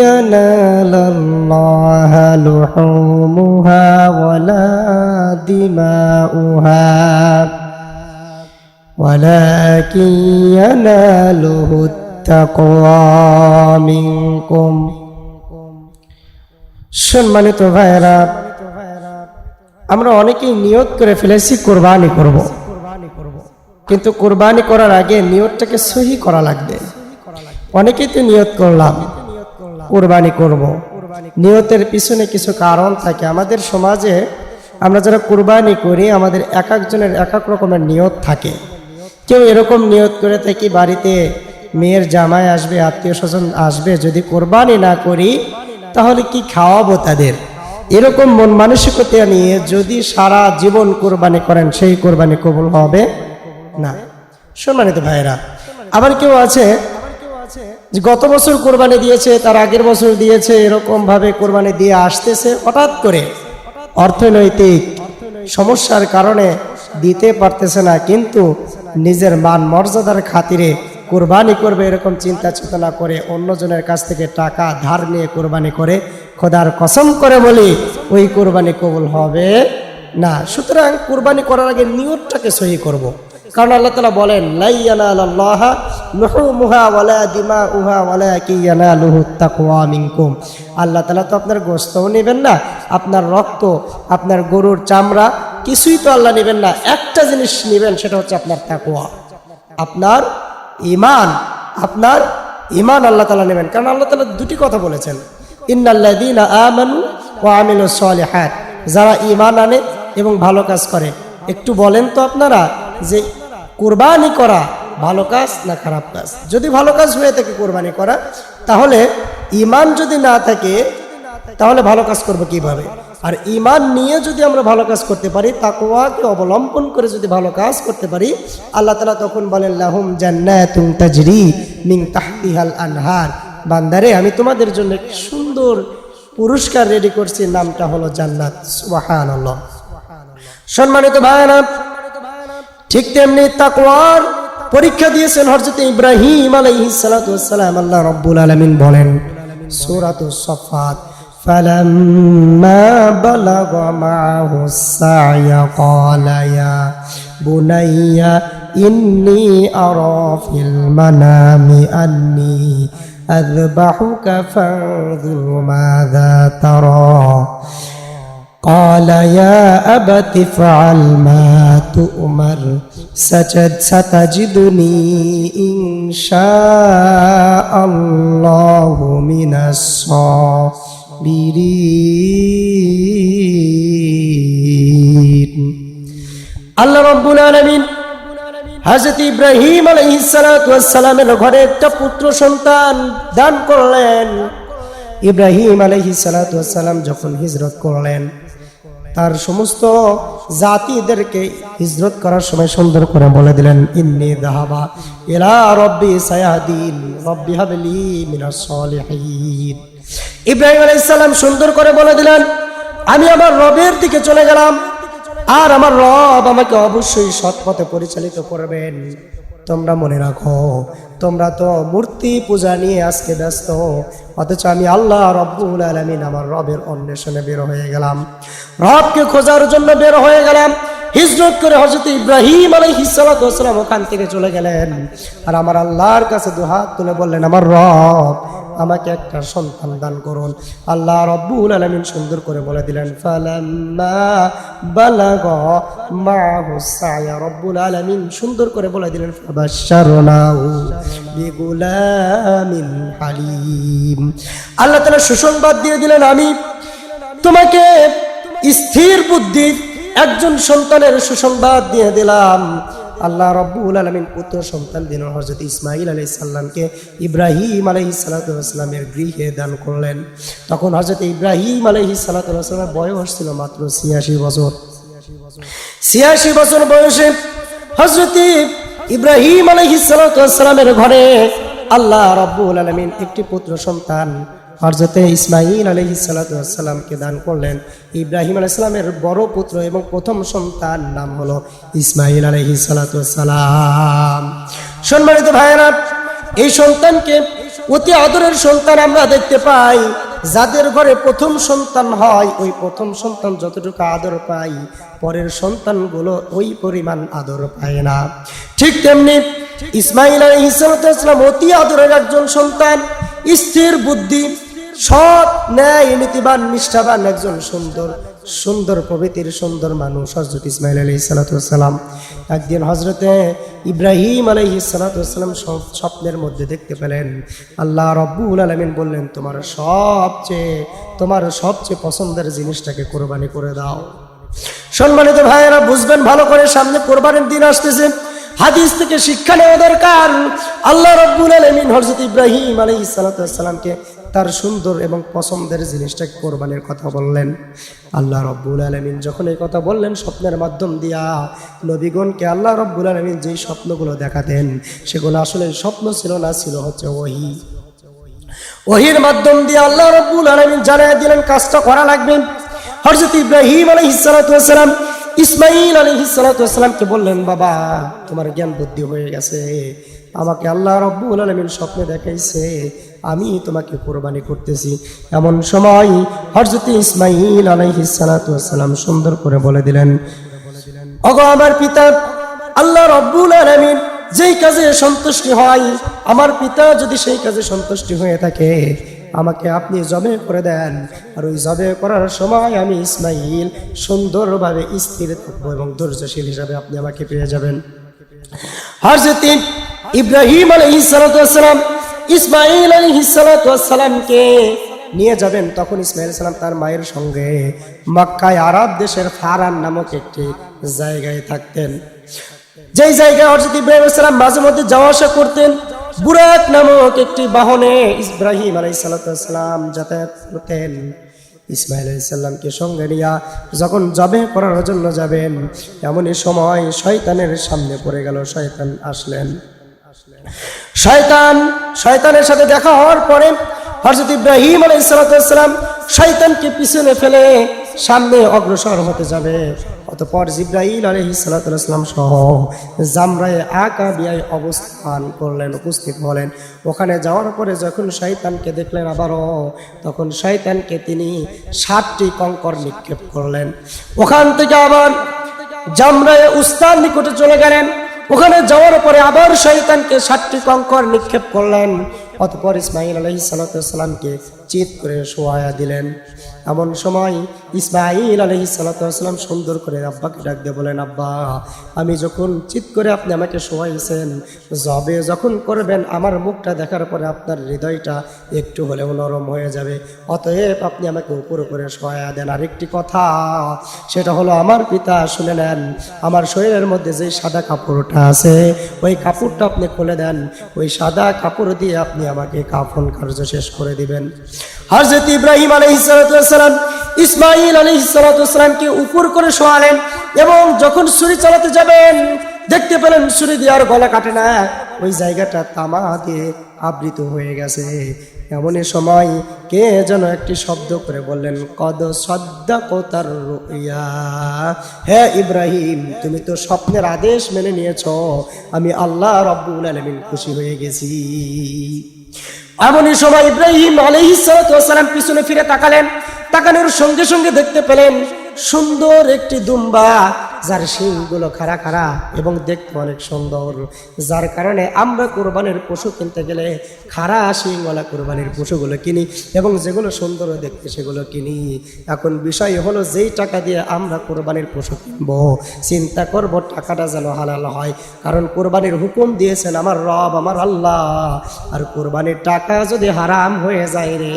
ينال الله لحومها ولا دماؤها ولكن يناله التقوى منكم সম্মানিত ভাইয়েরা আমরা অনেকেই নিয়ত করে ফেলেছি কোরবানি করব কিন্তু কোরবানি করার আগে নিয়তটাকে সহি করা লাগবে অনেকেই তো নিয়ত করলাম কোরবানি করব। নিয়তের পিছনে কিছু কারণ থাকে। আমাদের সমাজে আমরা যারা কোরবানি করি, আমাদের এক একজনের এক এক রকমের নিয়ত থাকে। কেউ এরকম নিয়ত করে থাকি, বাড়িতে মেয়ের জামাই আসবে, আত্মীয় স্বজন আসবে, যদি কোরবানি না করি, তাহলে কি খাওয়াবো তাদের? এরকম মন মানসিকতা নিয়ে যদি সারা জীবন কোরবানি করেন, সেই কোরবানি কবুল হবে না। সম্মানিত ভাইরা আবার কেউ আছে যে গত বছর কোরবানি দিয়েছে, তার আগের বছর দিয়েছে এরকম ভাবে কোরবানি দিয়ে আসতেছে, হঠাৎ করে অর্থনৈতিক সমস্যার কারণে দিতে পারতেছে না, কিন্তু নিজের মান মর্যাদার খাতিরে কোরবানি করবে এরকম চিন্তা চেতনা করে অন্যজনের কাছ থেকে টাকা ধার নিয়ে কোরবানি করে খোদার কসম করে বলি, ওই কোরবানি কবুল হবে না সুতরাং কোরবানি করার আগে নিয়তটাকে সহি করব। কারণ আল্লাহ তালা বলেন লাইয়ানাল্লাহ লুহুমুহা ওয়ালা দিমাউহা ওয়ালা কিয়ানালুহু তাকওয়া মিনকুম। আল্লাহ তালা তো আপনার গোস্তও নেবেন না, আপনার রক্ত, আপনার গরুর চামড়া, কিছুই তো আল্লাহ নেবেন না। একটা জিনিস নেবেন, সেটা হচ্ছে আপনার তাকওয়া। আপনার ইমান আপনার ইমান আল্লাহ তালা নেবেন। কারণ আল্লাহ তালা দুটি কথা বলেছেন। ইন্নাল্লাযীনা আমানু ওয়া আমিলুস সালিহাত। যারা ইমান আনে এবং ভালো কাজ করে। একটু বলেন তো আপনারা যে কোরবানি করা ভালো কাজ না খারাপ কাজ? যদি ভালো কাজ হয়ে থাকে কোরবানি করা, তাহলে ইমান যদি না থাকে, তাহলে ভালো কাজ করব কীভাবে? আর ইমান নিয়ে যদি আমরা ভালো কাজ করতে পারি, তাকওয়াকে অবলম্বন করে যদি ভালো কাজ করতে পারি, আল্লাহ তালা তখন বলেন, লাহুম জান্নাতুন তাজরি মিন তাহতিহাল আনহার। বান্দারে, আমি তোমাদের জন্য একটি সুন্দর পুরস্কার রেডি করছি, নামটা হলো জান্নাত। সুবহানাল্লাহ। সম্মানিত ভাইরা ঠিক তেমনি তাকওয়ার পরীক্ষা দিয়েছেন হযরত ইব্রাহিম আলাইহিস সালাতু ওয়াসসালাম আল্লাহ রাব্বুল আলামিন বলেন সূরাতুস সাফাত فلما بلغ معه السعي قال يا بني إني أرى في المنام أني أذبحك فانظر ماذا ترى قال يا أبت افعل ما তুমার সচদ সতাজিদুনি ইনশা আল্লাহু মিনাস সাবিরিন। আল্লাহ রাব্বুল আলামিন হাজরত ইব্রাহিম আলহিসালামের ঘরে একটা পুত্র সন্তান দান করলেন। ইব্রাহিম আলহিসালাম যখন হিজরত করলেন তার সমস্ত জাতিদেরকে হিজরত করার সময় সুন্দর করে বলে দিলেন, ইন্নি দাহাবা ইলা রব্বি সায়াদিন রব্বি হাবলি ইব্রাহিম আলাইহিস সালাম সুন্দর করে বলে দিলেন, আমি আমার রবের দিকে চলে গেলাম, আর আমার রব আমাকে অবশ্যই সৎ পথে পরিচালিত করবেন। তোমরা মনে রাখো, তোমরা তো মূর্তি পূজা নিয়ে আজকে ব্যস্ত। অথচ আমি আল্লাহ রব্বুল আলমিন আমার রবের অন্বেষণে বের হয়ে গেলাম। রবকে খোঁজার জন্য বের হয়ে গেলাম। হিজরত করে হজরত ইব্রাহিম আলাই হিসালাম ওখান থেকে চলে গেলেন। আর আমার আল্লাহর কাছে দুহাত তুলে বললেন, আমার রব আমাকে একটা সন্তান দান করুন। আল্লাহ রব্বুল আলমিন সুন্দর করে বলে দিলেন রব্বুল আলমিন সুন্দর করে বলে দিলেন আল্লাহ তালা সুসংবাদ দিয়ে দিলেন, আমি তোমাকে স্থির বুদ্ধি, একজন সন্তানের সুসংবাদ দিয়ে দিলাম। আল্লাহ রব্বুল আলমিন পুত্র সন্তান দিন হজরত ইসমাইল আলাই সাল্লামকে ইব্রাহিম আলহি সালাতামের গৃহে দান করলেন। তখন হজরত ইব্রাহিম আলহি সালাতামের বয়স ছিল মাত্র ছিয়াশি বছর। ছিয়াশি বছর বয়সে হজরতি ইব্রাহিম আলহিসালামের ঘরে আল্লাহ রব্বুল আলমিন একটি পুত্র সন্তান হজরতে ইসমাইল আলহিসালামকে দান করলেন, ইব্রাহিম আলাইসালামের বড় পুত্র এবং প্রথম সন্তান নাম হলো ইসমাইল আলহিসালাম সম্মানিত ভাইয়েরা, এই সন্তানকে অতি আদরের সন্তান আমরা দেখতে পাই। যাদের ঘরে প্রথম সন্তান হয়, ওই প্রথম সন্তান যতটুকু আদর পায়, পরের সন্তানগুলো ওই পরিমাণ আদর পায় না। ঠিক তেমনি ইসমাইল আলী ইসলাম অতি আদরের একজন সন্তান, স্থির বুদ্ধি সৎ ন্যায়, নীতিবান, নিষ্ঠাবান একজন সুন্দর সুন্দর প্রভৃতির সুন্দর মানুষ হজরত ইসমাইল আলী সালাতাম একদিন হজরতে ইব্রাহিম আলহি সালাতাম স্বপ্নের মধ্যে দেখতে পেলেন। আল্লাহ রব্বুল আলমিন বললেন, তোমার সবচেয়ে তোমার সবচেয়ে পছন্দের জিনিসটাকে কোরবানি করে দাও। সম্মানিত ভাইয়েরা, বুঝবেন ভালো করে, সামনে কোরবানির দিন আসতেছে। হাদিস থেকে শিক্ষা নেওয়া দরকার। আল্লাহ রব্বুল আলমিন হজরত ইব্রাহিম আলী সালাতামকে তার সুন্দর এবং পছন্দের জিনিসটাকে কোরবানির কথা বললেন। আল্লাহ রব্বুল আলমিন যখন এই কথা বললেন, স্বপ্নের মাধ্যম দিয়া নবীগণকে আল্লাহ রব্বুল আলমিন যেই স্বপ্নগুলো দেখাতেন, সেগুলো আসলে স্বপ্ন ছিল না, ছিল হচ্ছে ওহি। ওহির মাধ্যম দিয়ে আল্লাহ রব্বুল আলমিন জানাই দিলেন, কাজটা করা লাগবে। হরজত ইব্রাহিম আলী হিসালাম ইসমাইল আলী হিসালামকে বললেন, বাবা, তোমার জ্ঞান বুদ্ধি হয়ে গেছে। আমাকে আল্লাহ রব্বুল আলমিন স্বপ্নে দেখাইছে। আমি তোমাকে কোরবানি করতেছি। এমন সময় হরজত ইসমাইল আলাইহি সালাম সুন্দর করে বলে দিলেন অগো আমার পিতা, আল্লাহ রব্বুল আলমিন যেই কাজে সন্তুষ্টি হয়, আমার পিতা যদি সেই কাজে সন্তুষ্টি হয়ে থাকে, আমাকে আপনি জবে করে দেন। আর ওই জবে করার সময় আমি ইসমাইল সুন্দরভাবে স্থির থাকব এবং ধৈর্যশীল হিসাবে আপনি আমাকে পেয়ে যাবেন। হরজত ইব্রাহিম আলহিসাম ইসমাইল আলহিসামকে নিয়ে যাবেন। তখন ইসমাইল সালাম তার মায়ের সঙ্গে মক্কায় আরব দেশের ফারান নামক একটি জায়গায় থাকতেন। যেই জায়গায় হজরত ইব্রাহিম সালাম মাঝে মধ্যে যাওয়া আসা করতেন, বুরাক নামক একটি বাহনে ইব্রাহিম আলাই সালাম যাতায়াত করতেন। ইসমাইল সাল্লামকে সঙ্গে নিয়া যখন জবে করার জন্য যাবেন, এমনই সময় শয়তানের সামনে পড়ে গেল, শয়তান আসলেন আসলেন। শয়তান, শয়তানের সাথে দেখা হওয়ার পরে হজরত ইব্রাহিম আলাই সালাম শয়তানকে পিছনে ফেলে সামনে অগ্রসর হতে যাবে। অতপর জিব্রাহিল আলহি সালাতাম সহ জামরায় আকা বিয়ায় অবস্থান করলেন, উপস্থিত হলেন। ওখানে যাওয়ার পরে যখন শয়তানকে দেখলেন আবারও, তখন শয়তানকে তিনি সাতটি কঙ্কর নিক্ষেপ করলেন। ওখান থেকে আবার জামরায় উস্তাদ নিকটে চলে গেলেন। ওখানে যাওয়ার পরে আবার শয়তানকে সাতটি কঙ্কর নিক্ষেপ করলেন। অতপর ইসমাইল আলহি সালাতামকে চিত করে শোয়া দিলেন। এমন সময় ইসমাইল আলহি সালাতাম সুন্দর করে আব্বাকে ডাক দিয়ে বলেন, আব্বা, আমি যখন চিত করে আপনি আমাকে শোয়াইছেন, জবে যখন করবেন, আমার মুখটা দেখার পরে আপনার হৃদয়টা একটু হলেও নরম হয়ে যাবে। অতএব আপনি আমাকে উপর উপরে শোয়া দেন। আরেকটি কথা, সেটা হলো, আমার পিতা, শুনে নেন, আমার শরীরের মধ্যে যে সাদা কাপড়টা আছে, ওই কাপড়টা আপনি খুলে দেন, ওই সাদা কাপড় দিয়ে আপনি আমাকে কাফন কার্য শেষ করে দিবেন। হজরত ইব্রাহিম আলহিসাম ইসমাইল আলহিসামকে উপর করে শোয়ালেন এবং যখন ছুরি চালাতে যাবেন, দেখতে পেলেন ছুরি দিয়ে গলা কাটে না। ওই জায়গাটা তামা দিয়ে আবৃত হয়ে গেছে। এমনই সময় কে যেন একটি শব্দ করে বললেন, কদ শ্রদ্ধা কোতার রুইয়া। হ্যাঁ ইব্রাহিম, তুমি তো স্বপ্নের আদেশ মেনে নিয়েছ। আমি আল্লাহ রব্বুল আলমিন খুশি হয়ে গেছি। এমনই সময় ইব্রাহিম আলহিসাম পিছনে ফিরে তাকালেন। তাকানোর সঙ্গে সঙ্গে দেখতে পেলেন সুন্দর একটি দুম্বা। যার শিংগুলো খাড়া খাড়া এবং দেখতে অনেক সুন্দর, যার কারণে আমরা কোরবানির পশু কিনতে গেলে খাড়া শিংওয়ালা কোরবানির পশুগুলো কিনি এবং যেগুলো সুন্দর দেখতে সেগুলো কিনি। এখন বিষয় হলো যেই টাকা দিয়ে আমরা কোরবানির পশু কিনবো, চিন্তা করব টাকাটা যেন হালাল হয়। কারণ কোরবানির হুকুম দিয়েছেন আমার রব, আমার আল্লাহ। আর কোরবানির টাকা যদি হারাম হয়ে যায় রে,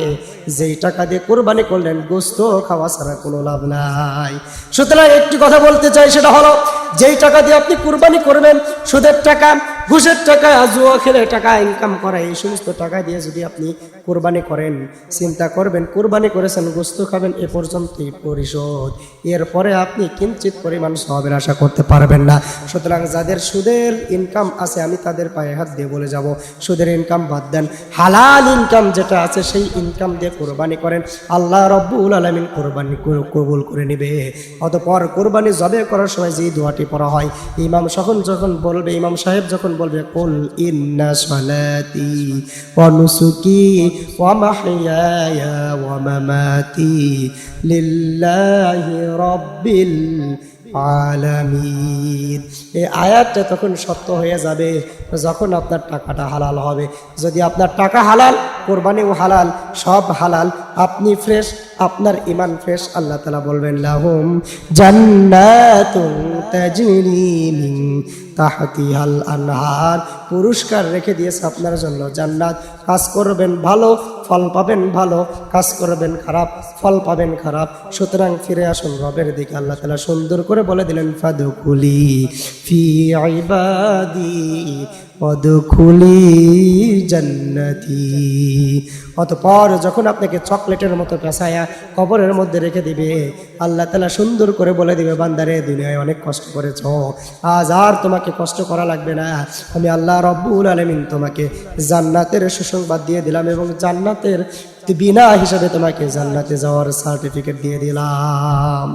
যেই টাকা দিয়ে কোরবানি করলেন, গোস্ত খাওয়া ছাড়া কোনো লাভ নাই। সুতরাং একটি কথা বলতে চাই সেটা হলো যেই টাকা দিয়ে আপনি কুরবানি করবেন সুদের টাকা ঘুষের টাকা জুয়া খেলে টাকা ইনকাম করা এই সমস্ত টাকা দিয়ে যদি আপনি কোরবানি করেন, চিন্তা করবেন, কোরবানি করেছেন, গোস্ত খাবেন, এ পর্যন্তই পরিশোধ। এরপরে আপনি কিঞ্চিত পরিমাণ সবের আশা করতে পারবেন না। সুতরাং যাদের সুদের ইনকাম আছে, আমি তাদের পায়ে হাত দিয়ে বলে যাব, সুদের ইনকাম বাদ দেন। হালাল ইনকাম যেটা আছে, সেই ইনকাম দিয়ে কোরবানি করেন। আল্লাহ রব্বুল আলমিন কোরবানি করে- কবুল করে নেবে। অতপর কোরবানি জবে করার সময় যে দোয়াটি পড়া হয়, ইমাম যখন যখন বলবে, ইমাম সাহেব যখন বলবে কুল ইন্না সালাতি ওয়া নুসুকি ওয়া মাহইয়ায়া ওয়া মামাতি লিল্লাহি রাব্বিল আলামিন এই আয়াতটা তখন সত্য হয়ে যাবে যখন আপনার টাকাটা হালাল হবে। যদি আপনার টাকা হালাল, কোরবানিও হালাল, সব হালাল, আপনি ফ্রেশ আপনার ইমান ফ্রেশ আল্লাহ তালা বলবেন, লাহুম তাহতিহাল আনহার। পুরস্কার রেখে দিয়েছে আপনার জন্য জান্নাত। কাজ করবেন ভালো, ফল পাবেন ভালো, কাজ করবেন খারাপ, ফল পাবেন খারাপ। সুতরাং ফিরে আসুন রবের দিকে, আল্লাহ তালা সুন্দর করে বলে দিলেন ফাদুকুলি ফি ইবাদি পদখুলি জান্নাতি অতপর যখন আপনাকে চকলেটের মতো পেঁচায়া কবরের মধ্যে রেখে দিবে, আল্লাহ তালা সুন্দর করে বলে দিবে, বান্দারে, দুনিয়ায় অনেক কষ্ট করেছ। আজ আর তোমাকে কষ্ট করা লাগবে না। আমি আল্লাহ রব্বুল আলমিন তোমাকে জান্নাতের সুসংবাদ দিয়ে দিলাম এবং জান্নাতের বিনা হিসাবে তোমাকে জান্নাতে যাওয়ার সার্টিফিকেট দিয়ে দিলাম।